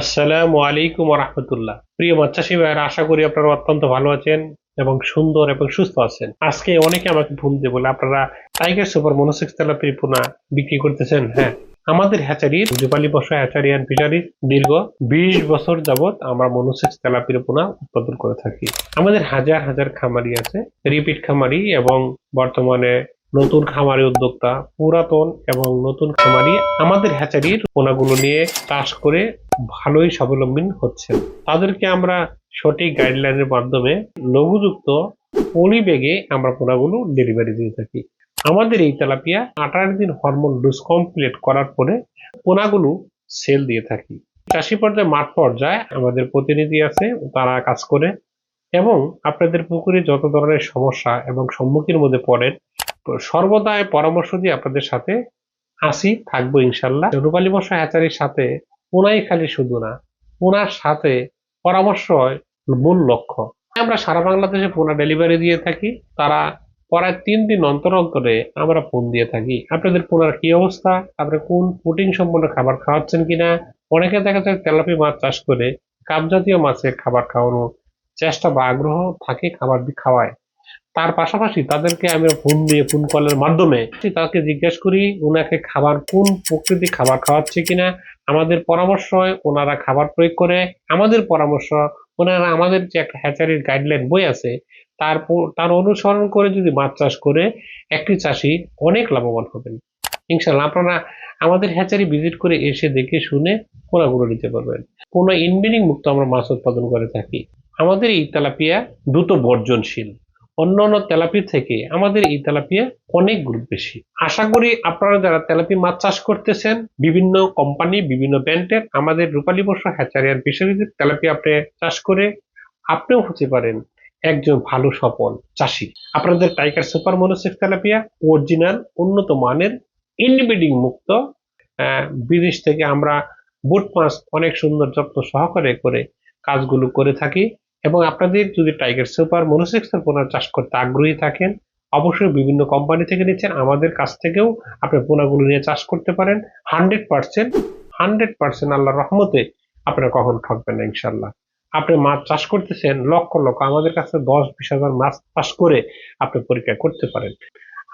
আসসালামু আলাইকুম রহমতুল্লাহ প্রিয় মাছ চাষী ভাইয়েরা আশা করি আপনারা অত্যন্ত ভালো আছেন এবং সুন্দর এবং সুস্থ আছেন। আজকে অনেকে আমাকে ফোন দিয়ে বলে, আপনারা টাইগার সুপার মনোসেক্স তেলাপি পোনা বিক্রি করতেছেন? হ্যাঁ আমাদের হ্যাচারির জুপালি বসা হ্যাচারি অ্যান্ড ফিশারিজ দীর্ঘ বিশ বছর যাবত আমরা মনোসেক্স তেলাপির পোনা উৎপাদন করে থাকি। আমাদের হাজার হাজার খামারি আছে রিপিট খামারি এবং বর্তমানে নতুন খামারি উদ্যোক্তা, পুরাতন এবং নতুন খামারি আমাদের হ্যাচারির পোনাগুলো নিয়ে চাষ করে ভালোই স্বাবলম্বী হচ্ছেন। তাদেরকে আমরা সঠিক গাইডলাইনের মাধ্যমে লঘুযুক্ত পরিবেগে আমরা পোনাগুলো ডেলিভারি দিয়ে থাকি। আমাদের এই তেলাপিয়া আঠারো দিন হরমোন ডোজ কমপ্লিট করার পরে পোনাগুলো সেল দিয়ে থাকি। চাষি পর্যায়ে মাঠ পর্যায়ে আমাদের প্রতিনিধি আছে, তারা কাজ করে এবং আপনাদের পুকুরে যত ধরনের সমস্যা এবং সম্মুখীন মধ্যে পড়েন তো সর্বদাই পরামর্শ দিয়ে আপনাদের সাথে আসি, থাকব ইনশাল্লাহ। রূপালী মশা হ্যাচারির সাথে পোনাই খালি শুধু না, পোনার সাথে পরামর্শ হয় মূল লক্ষ্য। আমরা সারা বাংলাদেশে পোনা ডেলিভারি দিয়ে থাকি, তারা পরায় তিন দিন অন্তর অন্তরে আমরা ফোন দিয়ে থাকি। আপনাদের পোনার কি অবস্থা? আপনি কোন প্রোটিন সম্পন্ন খাবার খাওয়াচ্ছেন কিনা? অনেকে দেখা যায় তেলাপি মাছ চাষ করে কাপ জাতীয় মাছের খাবার খাওয়ানোর চেষ্টা বা আগ্রহ থাকে খাবার খাওয়ায়। তার পাশাপাশি তাদেরকে আমি ফোন দিয়ে ফোন কলের মাধ্যমে তাকে জিজ্ঞেস করি ওনাকে খাবার কোন প্রকৃতি খাবার খাওয়াচ্ছে কিনা? আমাদের পরামর্শ ওনারা খাবার প্রয়োগ করে, আমাদের পরামর্শ ওনারা আমাদের যে একটা হ্যাচারির গাইডলাইন বই আছে, তার তার অনুসরণ করে যদি মাছ চাষ করে, একটি চাষি অনেক লাভবান হবেন। ইনশাল্লাহ আপনারা আমাদের হ্যাচারি ভিজিট করে এসে দেখে শুনে পোনাগুলো নিতে পারবেন। কোনো ইনব্রিডিং মুক্ত আমরা মাছ উৎপাদন করে থাকি। আমাদের এই তেলাপিয়া দ্রুত বর্জনশীল। অন্যান্য তেলাপি থেকে আমাদের এই তেলাপিয়া অনেক গুণ বেশি। আশা করি আপনারা যারা তেলাপি মাছ চাষ করতেছেন, বিভিন্ন কোম্পানি বিভিন্ন ব্র্যান্ডের আমাদের রূপালী বর্ষ হ্যাচারিয়ার ফিশারিজের তেলাপি আপনি চাষ করে আপনিও হতে পারেন একজন ভালো সফল চাষি। আপনাদের tiger super monosex tilapia original উন্নত মানের ইনব্রিডিং মুক্ত বিদেশ থেকে আমরা বুট মাছ অনেক সুন্দর যত্ন সহকারে করে কাজগুলো করে থাকি। এবং আপনাদের যদি টাইগার সুপার মনোসেক্সের পোনা চাষ করতে আগ্রহী থাকেন, অবশ্যই বিভিন্ন কোম্পানি থেকে নিচ্ছেন। আমাদের কাছ থেকেও আপনি পোনাগুলো নিয়ে চাষ করতে পারেন। হান্ড্রেড পার্সেন্ট হান্ড্রেড পার্সেন্ট আল্লাহর রহমতে আপনারা কখন ঠকবেন না ইনশাল্লাহ আপনি মাছ চাষ করতেছেন, লক্ষ লক্ষ, আমাদের কাছে দশ বিশ হাজার মাছ চাষ করে আপনি পরীক্ষা করতে পারেন।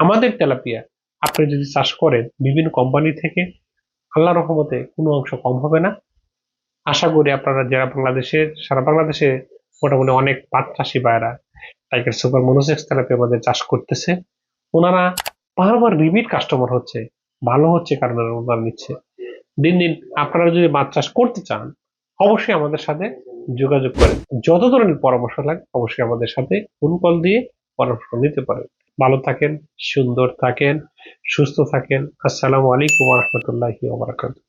আমাদের তেলাপিয়া, আপনি যদি চাষ করেন বিভিন্ন কোম্পানি থেকে আল্লাহ রহমতে কোনো অংশ কম হবে না। আশা করি আপনারা যারা বাংলাদেশে, সারা বাংলাদেশে মোটামুটি অনেক পাট চাষি ভাইরা টাইগার সুপার মনোসেক্স থেরাপি আমাদের চাষ করতেছে। ওনারা বারবার রিপিট কাস্টমার হচ্ছে, ভালো হচ্ছে কারণ ওনারা নিচ্ছে। দিন দিন আপনারা যদি মাছ চাষ করতে চান, অবশ্যই আমাদের সাথে যোগাযোগ করেন। যত ধরনের পরামর্শ লাগে, অবশ্যই আমাদের সাথে ফোন কল দিয়ে পরামর্শ নিতে পারেন। ভালো থাকেন, সুন্দর থাকেন, সুস্থ থাকেন। আসসালামু আলাইকুম রহমতুল্লাহি ওবরাকাতুহ